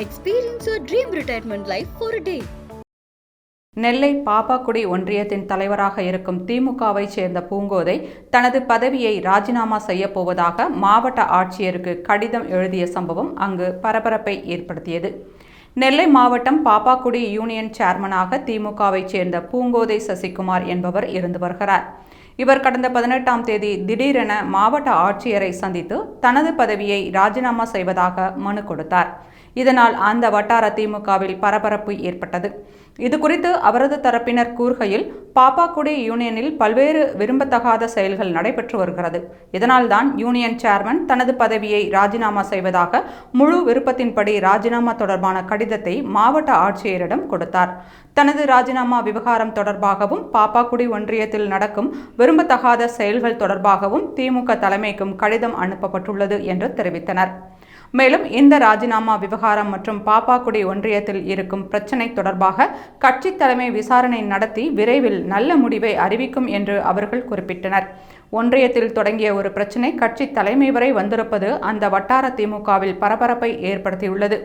Experience your dream retirement life for day Nellai Pappakudi ஒன்றியத்தின் தலைவராக இருக்கும் திமுகவை சேர்ந்த பூங்கோதை தனது பதவியை ராஜினாமா செய்யப்போவதாக மாவட்ட ஆட்சியருக்கு கடிதம் எழுதிய சம்பவம் அங்கு பரபரப்பை ஏற்படுத்தியது. நெல்லை மாவட்டம் பாப்பாக்குடி யூனியன் சேர்மனாக திமுகவை சேர்ந்த பூங்கோதை சசிகுமார் என்பவர் இருந்து வருகிறார். இவர் கடந்த பதினெட்டாம் தேதி திடீரென மாவட்ட ஆட்சியரை சந்தித்து தனது பதவியை ராஜினாமா செய்வதாக மனு கொடுத்தார். இதனால் அந்த வட்டார திமுகவில் பரபரப்பு ஏற்பட்டது. இது குறித்து அவரது தரப்பினர் கூறுகையில் பாப்பாக்குடி யூனியனில் பல்வேறு விரும்பத்தகாத செயல்கள் நடைபெற்று வருகிறது. இதனால்தான் யூனியன் சேர்மன் தனது பதவியை ராஜினாமா செய்வதாக முழு விருப்பத்தின்படி ராஜினாமா தொடர்பான கடிதத்தை மாவட்ட ஆட்சியரிடம் கொடுத்தார். தனது ராஜினாமா விவகாரம் தொடர்பாகவும் பாப்பாக்குடி ஒன்றியத்தில் நடக்கும் விரும்பத்தகாத செயல்கள் தொடர்பாகவும் திமுக தலைமைக்கும் கடிதம் அனுப்பப்பட்டுள்ளது என்று தெரிவித்தனர். மேலும் இந்த ராஜினாமா விவகாரம் மற்றும் பாப்பாக்குடி ஒன்றியத்தில் இருக்கும் பிரச்சினை தொடர்பாக கட்சி தலைமை விசாரணை நடத்தி விரைவில் நல்ல முடிவை அறிவிக்கும் என்று அவர்கள் குறிப்பிட்டனர். ஒன்றியத்தில் தொடங்கிய ஒரு பிரச்சினை கட்சி தலைமை வரை வந்திருப்பது அந்த வட்டார திமுகவில் பரபரப்பை ஏற்படுத்தியுள்ளது.